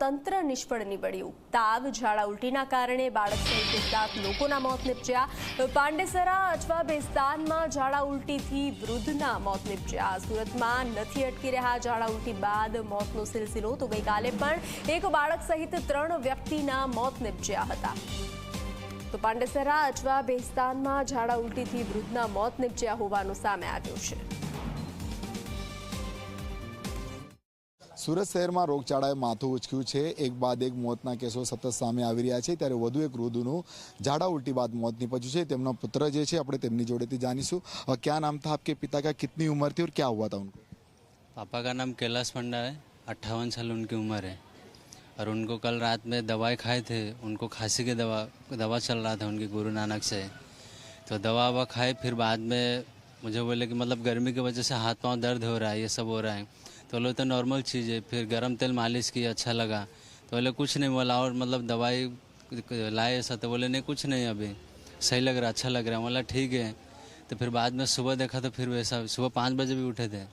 તંત્ર નિષ્ફળ નીવડ્યું. તાવ, ઝાડા ઉલટીના કારણે બાળક સહિત કેટલાક લોકોના મોત નિપજ્યા. પાંડેસરા અથવા બેસ્તાનમાં ઝાડા ઉલટીથી વૃદ્ધના મોત નિપજ્યા. સુરતમાં નથી અટકી રહ્યા ઝાડા ઉલટી બાદ મોતનો સિલસિલો તો ગઈકાલે પણ એક બાળક સહિત ત્રણ વ્યક્તિના મોત નિપજ્યા હતા. તો પાંડેસરા અજવા બેસ્તાનમાં ઝાડા ઉલટીથી વૃદ્ધના મોત નિપજ્યા હોવાનું સામે આવ્યું છે. સુરત શહેરમાં રોગચાળાએ માથું ઉચક્યું છે એક બાદ એક મોતના કેસો સતત સામે આવી રહ્યા છે ત્યારે વધુ એક વૃદ્ધનું ઝાડા ઉલટી બાદ મોત નીપજ્યું છે તેમનો પુત્ર જે છે આપણે તેમની જોડેથી જાણીશું અ, ક્યાં નામ था आपके पिता का कितनी उम्र थी और क्या हुआ था उनको पापा का नाम कैलाश पंडा है अट्ठावन साल उनकी उम्र है और उनको कल रात में दवाई खाए थे उनको खांसी की दवा दवा चल रहा था उनके गुरु नानक से तो दवा ववा खाए फिर बाद में मुझे बोले कि मतलब गर्मी की वजह से हाथ पांव दर्द हो रहा है ये सब हो रहा है तो बोले तो नॉर्मल चीज़ है। फिर गर्म तेल मालिश की अच्छा लगा। तो बोले कुछ नहीं बोला और मतलब दवाई लाए ऐसा। तो बोले नहीं कुछ नहीं अभी। सही लग रहा अच्छा लग रहा है। बोला ठीक है। तो फिर बाद में सुबह देखा तो फिर वैसा सुबह पाँच बजे भी उठे थे।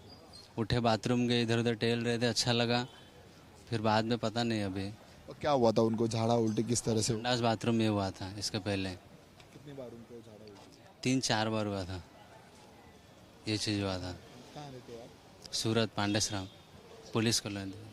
उठे बाथरूम गए इधर उधर टहल रहे थे अच्छा लगा। फिर बाद में पता नहीं अभी। और क्या हुआ था उनको? झाड़ा उल्टी किस तरह से? संडास बाथरूम में हुआ था इसके पहले। कितनी बार उनको झाड़ा उल्टी? तीन चार बार हुआ था। ये चीज़ हुआ था। સુરત પાંડેસરામ પોલીસ કોલોની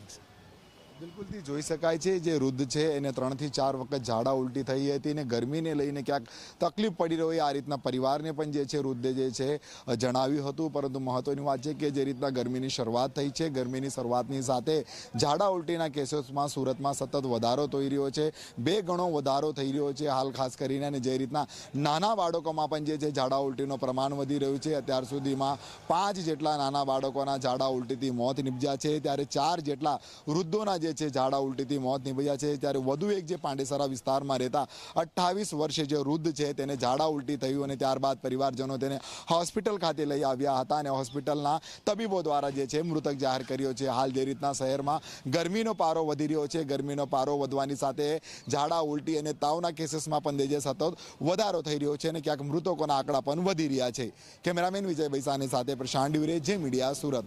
બિલકુલથી જોઈ શકાય છે જે વૃદ્ધ છે એને ત્રણથી ચાર વખત ઝાડા ઉલટી થઈ હતી અને ગરમીને લઈને ક્યાંક તકલીફ પડી રહી આ રીતના પરિવારને પણ જે છે વૃદ્ધે જે છે જણાવ્યું હતું. પરંતુ મહત્વની વાત છે કે જે રીતના ગરમીની શરૂઆત થઈ છે, ગરમીની શરૂઆતની સાથે ઝાડા ઉલટીના કેસોમાં સુરતમાં સતત વધારો થઈ રહ્યો છે. બે ગણો વધારો થઈ રહ્યો છે હાલ, ખાસ કરીને અને જે રીતના નાના બાળકોમાં પણ જે છે ઝાડા ઉલટીનું પ્રમાણ વધી રહ્યું છે. અત્યાર સુધીમાં પાંચ જેટલા નાના બાળકોના ઝાડા ઉલટીથી મોત નિપજ્યા છે. ત્યારે ચાર જેટલા વૃદ્ધોના જે છે, ઝાડા ઉલટીથી મોત નીપજ્યા છે. ત્યારે વધુ એક જે પાંડેસરા વિસ્તારમાં રહેતા અઠ્ઠાવીસ વર્ષે જે વૃદ્ધ છે, તેને ઝાડા ઉલટી થયું અને ત્યારબાદ પરિવારજનો તેને હોસ્પિટલ ખાતે લઈ આવ્યા હતા અને હોસ્પિટલના તબીબો દ્વારા જે છે, મૃતક જાહેર કર્યો છે. હાલ જે રીતના શહેરમાં ગરમીનો પારો વધી રહ્યો છે. ગરમીનો પારો વધવાની સાથે ઝાડા ઉલટી અને તાવના કેસીસમાં પણ જે સતત વધારો થઈ રહ્યો છે અને ક્યાંક મૃતકોના આંકડા પણ વધી રહ્યા છે. કેમેરામેન વિજય ભૈસાની સાથે પ્રશાંત ડ્યુરે, જે મીડિયા સુરત.